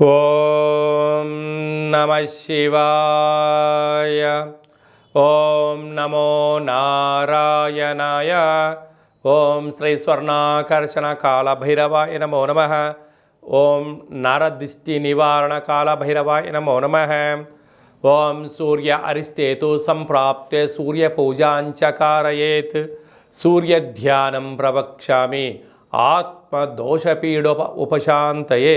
ఓం నమ శివాయ ఓం నమో నారాయణాయ ఓం శ్రీ స్వర్ణాకర్షణ కాళభైరవాయ నమో నమ ఓం నరదిష్టి నివారణ కాళభైరవాయ నమో నమ ఓం సూర్య అరిష్టేతు సంప్రాప్తే సూర్యపూజాంచ కారయేత్ సూర్యధ్యానం ప్రవక్ష్యామి ఆత్మదోషపీడోప ఉపశాంతయే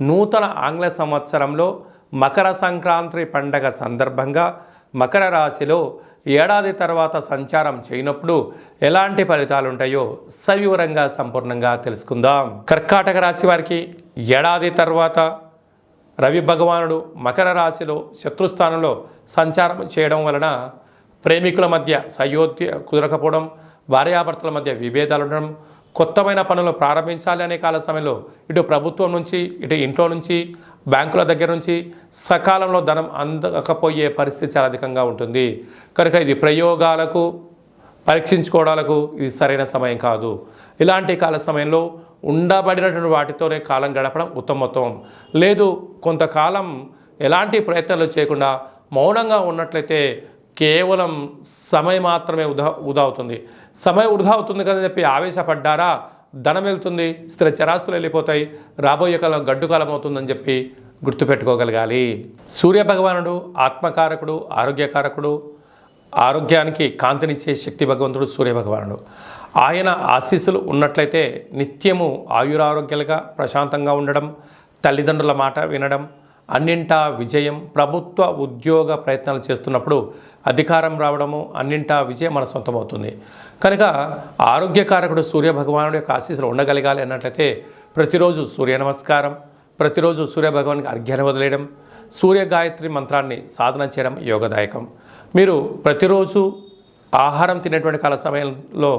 నూతన ఆంగ్ల సంవత్సరంలో మకర సంక్రాంతి పండగ సందర్భంగా మకర రాశిలో ఏడాది తర్వాత సంచారం చేయనప్పుడు ఎలాంటి ఫలితాలు ఉంటాయో సవివరంగా సంపూర్ణంగా తెలుసుకుందాం. కర్కాటక రాశి వారికి ఏడాది తర్వాత రవి భగవానుడు మకర రాశిలో శత్రుస్థానంలో సంచారం చేయడం వలన ప్రేమికుల మధ్య సయోధ్య కుదరకపోవడం భార్యాభర్తల మధ్య విభేదాలు ఉండడం కొత్తమైన పనులు ప్రారంభించాలి అనే కాల సమయంలో ఇటు ప్రభుత్వం నుంచి ఇటు ఇంట్లో నుంచి బ్యాంకుల దగ్గర నుంచి సకాలంలో ధనం అందకపోయే పరిస్థితి చాలా అధికంగా ఉంటుంది. కనుక ఇది ప్రయోగాలకు పరీక్షించుకోవడాలకు ఇది సరైన సమయం కాదు. ఇలాంటి కాల సమయంలో ఉండబడినటువంటి వాటితోనే కాలం గడపడం ఉత్తమోత్తమం. లేదు కొంతకాలం ఎలాంటి ప్రయత్నాలు చేయకుండా మౌనంగా ఉన్నట్లయితే కేవలం సమయం మాత్రమే వృధా వృధా అవుతుంది సమయం వృధా అవుతుంది కదా చెప్పి ఆవేశపడ్డారా? ధనం వెళ్తుంది స్థిర చరాస్తులు వెళ్ళిపోతాయి రాబోయే కాలం గడ్డు కాలం అవుతుందని చెప్పి గుర్తుపెట్టుకోగలగాలి. సూర్య భగవానుడు ఆత్మకారకుడు ఆరోగ్యకారకుడు ఆరోగ్యానికి కాంతినిచ్చే శక్తి భగవంతుడు సూర్య భగవానుడు ఆయన ఆశీస్సులు ఉన్నట్లయితే నిత్యము ఆయురారోగ్యాలుగా ప్రశాంతంగా ఉండడం తల్లిదండ్రుల మాట వినడం అన్నింటా విజయం ప్రభుత్వ ఉద్యోగ ప్రయత్నాలు చేస్తున్నప్పుడు అధికారం రావడము అన్నింటా విజయం మన సొంతమవుతుంది. కనుక ఆరోగ్యకారకుడు సూర్య భగవానుడి యొక్క ఆశీస్సులు ఉండగలగాలి అన్నట్లయితే ప్రతిరోజు సూర్య నమస్కారం ప్రతిరోజు సూర్యభగవానికి అర్ఘ్యాన్ని వదిలేయడం సూర్య గాయత్రి మంత్రాన్ని సాధన చేయడం యోగదాయకం. మీరు ప్రతిరోజు ఆహారం తినేటువంటి కాల సమయంలో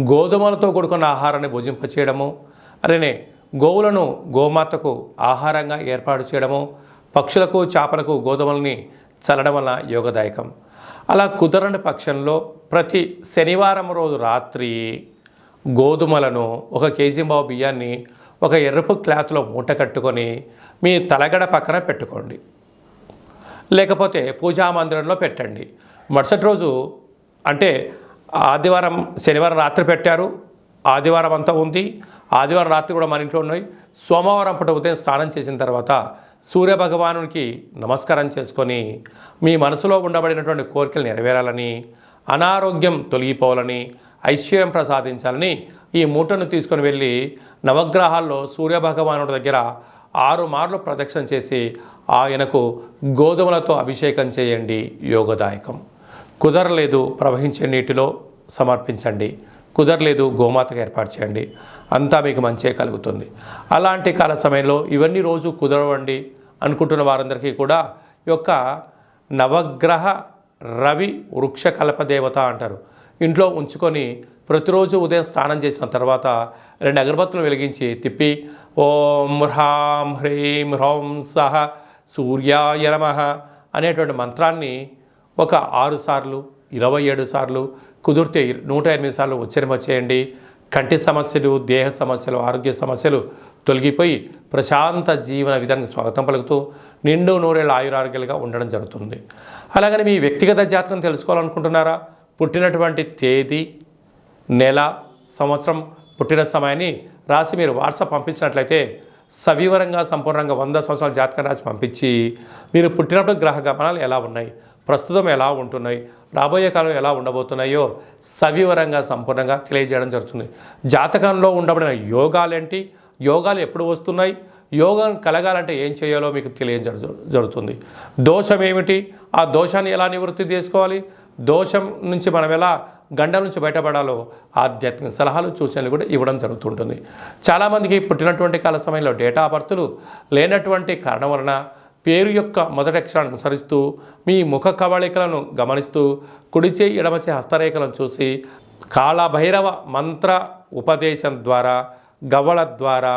గోధుమలతో కూడుకున్న ఆహారాన్ని భుజింపచేయడము అలానే గోవులను గోమాతకు ఆహారంగా ఏర్పాటు చేయడము పక్షులకు చేపలకు గోధుమల్ని చల్లడం వల్ల యోగదాయకం. అలా కుదరని పక్షంలో ప్రతి శనివారం రోజు రాత్రి గోధుమలను ఒక కేజీ బావు బియ్యాన్ని ఒక ఎరుపు క్లాత్లో మూట కట్టుకొని మీ తలగడ పక్కన పెట్టుకోండి. లేకపోతే పూజా మందిరంలో పెట్టండి. మరుసటి రోజు అంటే ఆదివారం శనివారం రాత్రి పెట్టారు. ఆదివారం అంతా ఉంది. ఆదివారం రాత్రి కూడా మన ఇంట్లో ఉన్నాయి. సోమవారం పూట ఉదయం స్నానం చేసిన తర్వాత సూర్య భగవానునికి నమస్కారం చేసుకొని మీ మనసులో ఉండబడినటువంటి కోరికలు నెరవేరాలని అనారోగ్యం తొలగిపోవాలని ఐశ్వర్యం ప్రసాదించాలని ఈ మూటను తీసుకొని వెళ్ళి నవగ్రహాల్లో సూర్య భగవానుడి దగ్గర ఆరు మార్లు ప్రదక్షిణ చేసి ఆయనకు గోధుమలతో అభిషేకం చేయండి యోగదాయకం. కుదరలేదు ప్రవహించే నీటిలో సమర్పించండి. కుదరలేదు గోమాతకు ఏర్పాటు చేయండి. అంతా మీకు మంచే కలుగుతుంది. అలాంటి కాల సమయంలో ఇవన్నీ రోజు కుదరవండి అనుకుంటున్న వారందరికీ కూడా ఈ యొక్క నవగ్రహ రవి వృక్ష కల్పదేవత అంటారు. ఇంట్లో ఉంచుకొని ప్రతిరోజు ఉదయం స్నానం చేసిన తర్వాత రెండు అగరబత్తులు వెలిగించి తిప్పి ఓం హ్రాం హ్రీం హ్రౌం సహ సూర్యాయ నమ అనేటువంటి మంత్రాన్ని ఒక ఆరు సార్లు ఇరవై ఏడు సార్లు కుదిరితే నూట ఎనిమిది సార్లు ఉచ్చరింప చేయండి. కంటి సమస్యలు దేహ సమస్యలు ఆరోగ్య సమస్యలు తొలగిపోయి ప్రశాంత జీవన విధానికి స్వాగతం పలుకుతూ నిండు నూరేళ్ళ ఆయురారోగ్యాలుగా ఉండడం జరుగుతుంది. అలాగని మీ వ్యక్తిగత జాతకం తెలుసుకోవాలనుకుంటున్నారా? పుట్టినటువంటి తేదీ నెల సంవత్సరం పుట్టిన సమయాన్ని రాసి మీరు వాట్సాప్ పంపించినట్లయితే సవివరంగా సంపూర్ణంగా వంద సంవత్సరాల జాతకం రాసి పంపించి మీరు పుట్టినప్పుడు గ్రహ గమనాలు ఎలా ఉన్నాయి? ప్రస్తుతం ఎలా ఉంటున్నాయి? రాబోయే కాలం ఎలా ఉండబోతున్నాయో సవివరంగా సంపూర్ణంగా తెలియజేయడం జరుగుతుంది. జాతకంలో ఉండబడిన యోగాలేంటి యోగాలు ఎప్పుడు వస్తున్నాయి? యోగం కలగాలంటే ఏం చేయాలో మీకు తెలియజేయడం జరుగుతుంది. దోషం ఏమిటి? ఆ దోషాన్ని ఎలా నివృత్తి చేసుకోవాలి? దోషం నుంచి మనం ఎలా గండం నుంచి బయటపడాలో ఆధ్యాత్మిక సలహాలు సూచనలు కూడా ఇవ్వడం జరుగుతుంటుంది. చాలామందికి పుట్టినటువంటి కాల సమయంలో డేటా బర్తులు లేనటువంటి కారణం వలన పేరు యొక్క మొదటి అక్షరాన్ని అనుసరిస్తూ మీ ముఖ కవళికలను గమనిస్తూ కుడిచే ఎడమచే హస్తరేఖలను చూసి కాళభైరవ మంత్ర ఉపదేశం ద్వారా గవ్వల ద్వారా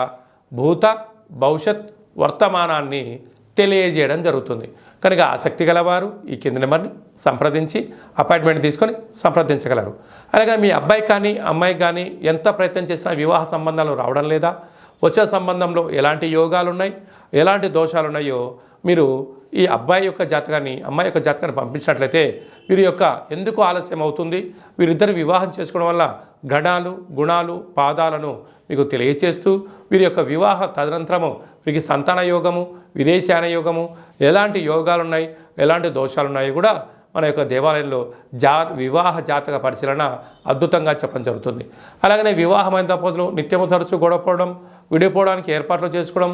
భూత భవిష్యత్ వర్తమానాన్ని తెలియజేయడం జరుగుతుంది. కనుక ఆసక్తి గలవారు ఈ కింది నెంబర్ని సంప్రదించి అపాయింట్మెంట్ తీసుకొని సంప్రదించగలరు. అలాగే మీ అబ్బాయి కానీ అమ్మాయి కానీ ఎంత ప్రయత్నం చేసినా వివాహ సంబంధాలు రావడం లేదా వచ్చే సంబంధంలో ఎలాంటి యోగాలు ఉన్నాయి ఎలాంటి దోషాలు ఉన్నాయో మీరు ఈ అబ్బాయి యొక్క జాతకాన్ని అమ్మాయి యొక్క జాతకాన్ని పంపించినట్లయితే వీరి యొక్క ఎందుకు ఆలస్యం అవుతుంది? వీరిద్దరు వివాహం చేసుకోవడం వల్ల గణాలు గుణాలు పాదాలను మీకు తెలియచేస్తూ వీరి యొక్క వివాహ తదనంతరము వీరికి సంతాన యోగము విదేశాన యోగము ఎలాంటి యోగాలు ఉన్నాయి ఎలాంటి దోషాలు ఉన్నాయి కూడా మన యొక్క దేవాలయంలో జా వివాహ జాతక పరిశీలన అద్భుతంగా చెప్పడం జరుగుతుంది. అలాగనే వివాహమైన దంపతులు నిత్యము తరచు గొడవపోవడం విడిపోవడానికి ఏర్పాట్లు చేసుకోవడం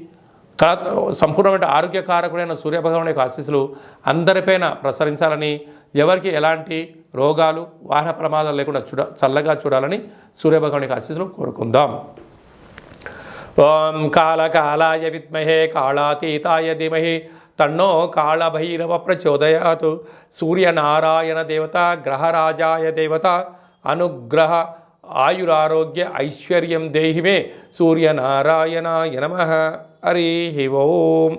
కళ సంపూర్ణమైన ఆరోగ్యకారకుడైన సూర్యభగవాన్ యొక్క ఆశీస్సులు అందరిపైన ప్రసరించాలని ఎవరికి ఎలాంటి రోగాలు వాహన ప్రమాదాలు లేకుండా చూడ చల్లగా చూడాలని సూర్యభగవాన్ యొక్క ఆశీస్సులు కోరుకుందాం. ఓం కాళకాళాయ విద్మహే కాళాతీతాయ ధీమహి తన్నో కాళభైరవ ప్రచోదయాత్. సూర్యనారాయణ దేవత గ్రహరాజాయ దేవత అనుగ్రహ ఆయురారోగ్య ఐశ్వర్యం దేహిమే సూర్యనారాయణాయ నమ. హరి ఓం.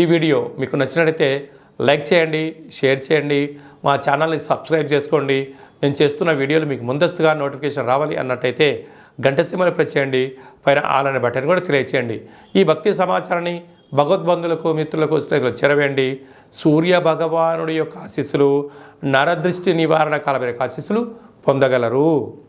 ఈ వీడియో మీకు నచ్చినట్లయితే లైక్ చేయండి షేర్ చేయండి మా ఛానల్ని సబ్స్క్రైబ్ చేసుకోండి. నేను చేస్తున్న వీడియోలు మీకు ముందస్తుగా నోటిఫికేషన్ రావాలి అన్నట్టయితే గంట సీమలు ప్రెస్ చేయండి పైన ఆలనే బటన్ కూడా తెలియచేయండి. ఈ భక్తి సమాచారాన్ని భగవద్బంధులకు మిత్రులకు స్నేహితులకు చేరవేయండి. సూర్య భగవానుడి యొక్క ఆశీస్సులు నరదృష్టి నివారణ కాలమైన ఆశీస్సులు పొందగలరు.